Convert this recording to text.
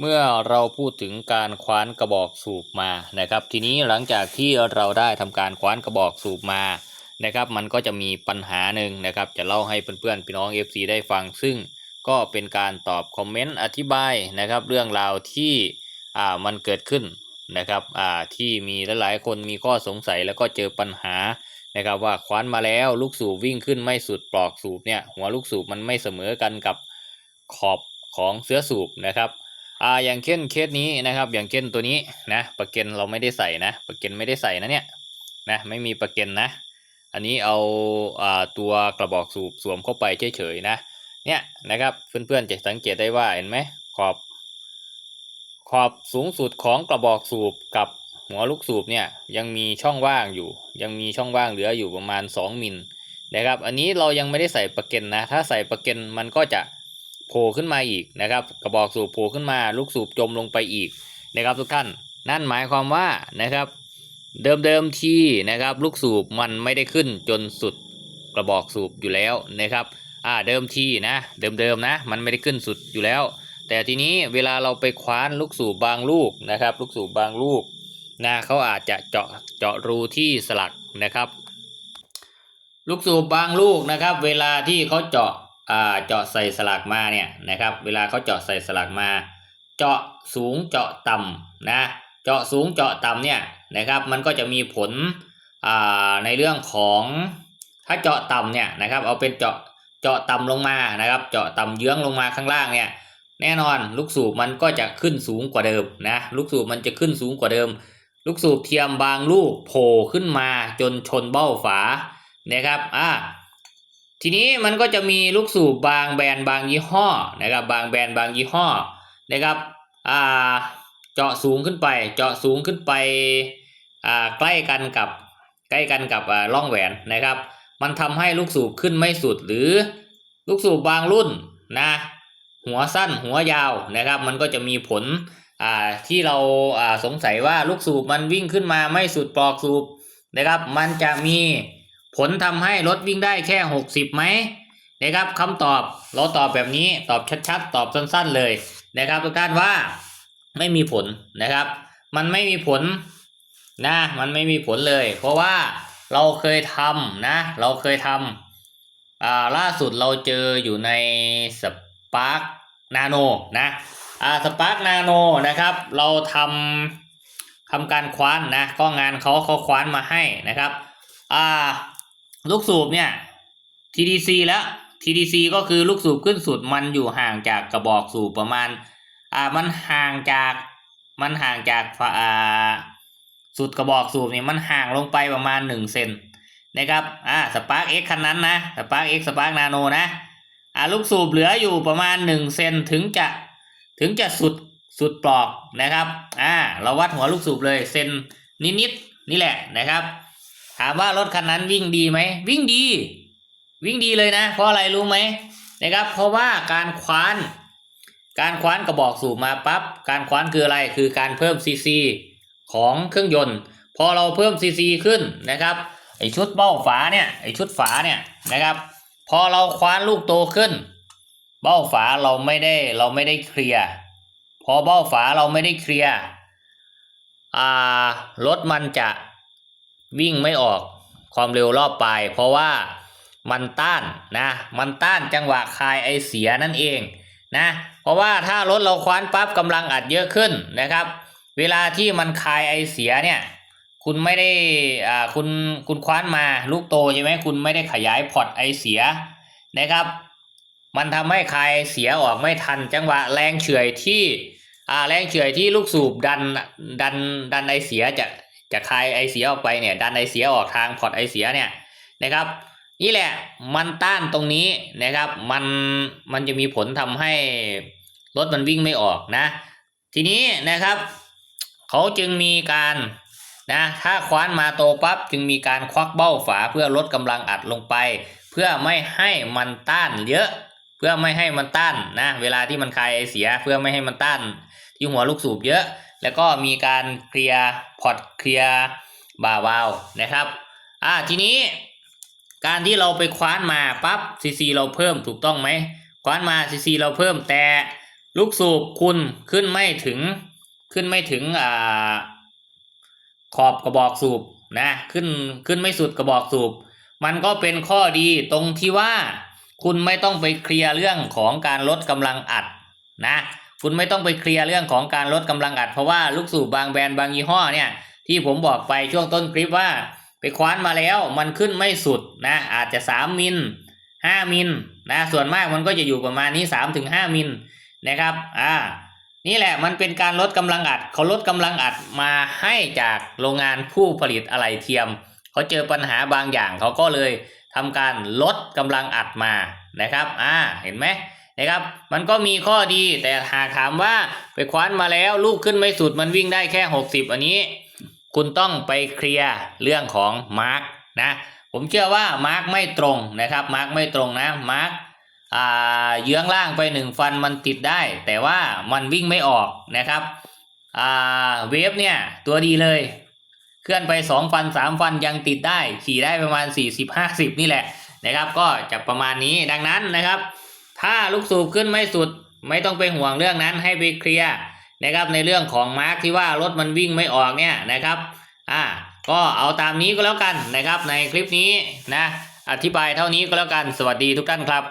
เมื่อเราพูดถึงการคว้านกระบอกสูบมานะครับ ทีนี้หลังจากที่เราได้ทำการคว้านกระบอกสูบมานะครับ มันก็จะมีปัญหาหนึ่งนะครับ จะเล่าให้เพื่อนๆพี่น้อง FC ได้ฟัง ซึ่งก็เป็นการตอบคอมเมนต์อธิบายนะครับ เรื่องราวที่อ่ามันเกิดขึ้นนะครับอ่าที่มีหลายๆคนมีข้อสงสัยแล้วก็เจอปัญหานะครับว่าคว้านมาแล้วลูกสูบวิ่งขึ้นไม่สุดปลอกสูบเนี่ยหัวลูกสูบมันไม่เสมอกันกับขอบของเสื้อสูบนะครับ อ่าอย่างเช่นเคสนี้นะครับ อย่างเช่นตัวนี้นะประเก็นเราไม่ได้ใส่นะประเก็นไม่ได้ใส่นะเนี่ยนะไม่มีประเก็นนะ อันนี้เอาอ่าตัวกระบอกสูบสวมเข้าไปเฉยๆนะเนี่ยนะครับเพื่อนๆจะสังเกตได้ว่าเห็นไหมขอบ ขอบสูงสุดของกระบอกสูบกับหัวลูกสูบเนี่ยยังมีช่องว่างอยู่ ยังมีช่องว่างเหลืออยู่ประมาณ 2มิลนะครับ อันนี้เรายังไม่ได้ใส่ประเก็นนะ ถ้าใส่ประเก็นมันก็จะ โผล่ขึ้นมาอีกนะครับ กระบอกสูบโผล่ขึ้นมา ลูกสูบจมลงไปอีกนะครับทุกท่าน นั่นหมายความว่านะครับ เดิมๆทีนะครับ ลูกสูบมันไม่ได้ขึ้นจนสุดกระบอกสูบอยู่แล้วนะครับ อ่าเดิมทีนะ เดิมๆนะ มันไม่ได้ขึ้นสุดอยู่แล้ว แต่ทีนี้เวลาเราไปคว้านลูกสูบบางลูกนะครับ ลูกสูบบางลูกนะเขาอาจจะเจาะเจาะรูที่สลักนะครับ ลูกสูบบางลูกนะครับ เวลาที่เขาเจาะ เจาะใส่สลักมาเนี่ยนะครับ เวลาเขาเจาะใส่สลักมา เจาะสูงเจาะต่ำนะเจาะสูงเจาะต่ำเนี่ยนะครับมันก็จะมีผลในเรื่องของถ้าเจาะต่ำเนี่ยนะครับเอาเป็นเจาะเจาะต่ำลงมานะครับ เจาะต่ำเยื้องลงมาข้างล่างเนี่ยแน่นอนลูกสูบมันก็จะขึ้นสูงกว่าเดิมนะลูกสูบมันจะขึ้นสูงกว่าเดิม ลูกสูบเทียมบางลูกโผล่ขึ้นมาจนชนเบ้าฝานะครับอ่า ทีนี้มันก็จะมีลูกสูบบางแบรนด์บางยี่ห้อนะครับบางแบรนด์บางยี่ห้อนะครับอ่าเจาะสูงขึ้นไป เจาะสูงขึ้นไปอ่าใกล้กันกับใกล้กันกับอ่าร่องแหวนนะครับ มันทำให้ลูกสูบขึ้นไม่สุดหรือลูกสูบบางรุ่นนะหัวสั้นหัวยาวนะครับ มันก็จะมีผลอ่าที่เราอ่าสงสัยว่าลูกสูบมันวิ่งขึ้นมาไม่สุดปลอกสูบนะครับ มันจะมี ผลทำให้รถวิ่งได้แค่ 60ไหมนะครับคำตอบเราตอบแบบนี้ตอบชัดๆ ตอบสั้นๆเลยนะครับทุกท่านว่าไม่มีผลนะครับ มันไม่มีผลนะมันไม่มีผลเลย เพราะว่าเราเคยทำนะ เราเคยทำอ่าล่าสุดเราเจออยู่ในสปาร์กนาโนนะอ่าสปาร์กนาโนนะครับ เราทำทำการคว้านนะก็งานเขาเขาคว้านมาให้นะครับอ่า ลูกสูบเนี่ย TDC แล้ว TDC ก็คือลูกสูบขึ้นสุดมันอยู่ห่างจากกระบอกสูบประมาณอ่ามันห่างจากมันห่างจากฝาอ่าสุดกระบอกสูบเนี่ยมันห่างลงไปประมาณหนึ่งเซนนะครับอ่าสปาร์กเอ็กคันนั้นนะสปาร์กเอ็กสปาร์กนาโนนะอ่าลูกสูบเหลืออยู่ประมาณหนึ่งเซนถึงจะถึงจะสุดสุดปลอกนะครับอ่าเราวัดหัวลูกสูบเลยเซนนิดๆนี่แหละนะครับ ถามว่ารถคันนั้นวิ่งดีไหม วิ่งดี วิ่งดีเลยนะ เพราะอะไรรู้ไหมนะครับ เพราะว่าการคว้าน การคว้านกระบอกสูบมาปั๊บการคว้านคืออะไรคือการเพิ่มซีซีของเครื่องยนต์ พอเราเพิ่มซีซีขึ้นนะครับไอชุดเบ้าฝาเนี่ยไอชุดฝาเนี่ยนะครับ พอเราคว้านลูกโตขึ้น เบ้าฝาเราไม่ได้เราไม่ได้เคลียร์พอเบ้าฝาเราไม่ได้เคลียร์อ่ารถมันจะ วิ่งไม่ออกความเร็วรอบปลายเพราะว่ามันต้านนะมันต้านจังหวะคลายไอเสียนั่นเองนะเพราะว่าถ้ารถเราคว้านปั๊บกำลังอัดเยอะขึ้นนะครับ เวลาที่มันคลายไอเสียเนี่ยคุณไม่ได้อ่าคุณคุณคว้านมาลูกโตใช่ไหมคุณไม่ได้ขยายพอร์ตไอเสียนะครับ มันทำให้คลายเสียออกไม่ทันจังหวะแรงเฉื่อยที่อ่าแรงเฉื่อยที่ลูกสูบดันดันดันไอเสียจะ จะคายไอเสียออกไปเนี่ยดันไอเสียออกทางพอร์ตไอเสียเนี่ยนะครับ นี่แหละมันต้านตรงนี้นะครับมันมันจะมีผลทำให้รถมันวิ่งไม่ออกนะ ทีนี้นะครับเขาจึงมีการนะถ้าคว้านมาโตปั๊บจึงมีการควักเบ้าฝาเพื่อลดกำลังอัดลงไป เพื่อไม่ให้มันต้านเยอะเพื่อไม่ให้มันต้านนะเวลาที่มันคายไอเสียเพื่อไม่ให้มันต้านที่หัวลูกสูบเยอะ แล้วก็มีการเคลียร์พอร์ตเคลียร์บาวาล์วนะครับอ่าทีนี้การที่เราไปคว้านมาปั๊บซีซีเราเพิ่มถูกต้องไหมคว้านมาซีซีเราเพิ่มแต่ลูกสูบคุณขึ้นไม่ถึงขึ้นไม่ถึงอ่าขอบกระบอกสูบนะขึ้นขึ้นไม่สุดกระบอกสูบ มันก็เป็นข้อดีตรงที่ว่าคุณไม่ต้องไปเคลียร์เรื่องของการลดกำลังอัดนะ คุณไม่ต้องไปเคลียร์เรื่องของการลดกำลังอัด เพราะว่าลูกสูบบางแบรนด์บางยี่ห้อเนี่ยที่ผมบอกไปช่วงต้นคลิปว่า ไปคว้านมาแล้วมันขึ้นไม่สุดนะอาจจะ 3 มิล 5 มิลนะส่วนมากมันก็จะอยู่ประมาณนี้3ถึง5มิลนะครับอ่านี่แหละมันเป็นการลดกำลังอัดเขาลดกำลังอัดมาให้จากโรงงานผู้ผลิตอะไหล่เทียมเขาเจอปัญหาบางอย่างเขาก็เลยทำการลดกำลังอัดมานะครับอ่าเห็นไหม นะครับ มันก็มีข้อดีแต่หากถามว่าไปคว้านมาแล้วลูกขึ้นไม่สุดมันวิ่งได้แค่ 60 อันนี้ คุณต้องไปเคลียร์เรื่องของมาร์กนะผมเชื่อว่ามาร์กไม่ตรงนะครับมาร์กไม่ตรงนะมาร์กเยื้องล่างไปหนึ่งฟันมันติดได้ แต่ว่ามันวิ่งไม่ออกนะครับเวฟเนี่ยตัวดีเลย เคลื่อนไปสองฟันสามฟันยังติดได้ ขี่ได้ประมาณสี่สิบห้าสิบนี่แหละนะครับ ก็จะประมาณนี้ดังนั้นนะครับ ถ้าลูกสูบขึ้นไม่สุด ไม่ต้องไปห่วงเรื่องนั้นให้ไปเคลียร์นะครับในเรื่องของมาร์กที่ว่ารถมันวิ่งไม่ออกเนี่ยนะครับอ่าก็เอาตามนี้ก็แล้วกันนะครับในคลิปนี้นะอธิบายเท่านี้ก็แล้วกันสวัสดีทุกท่านครับ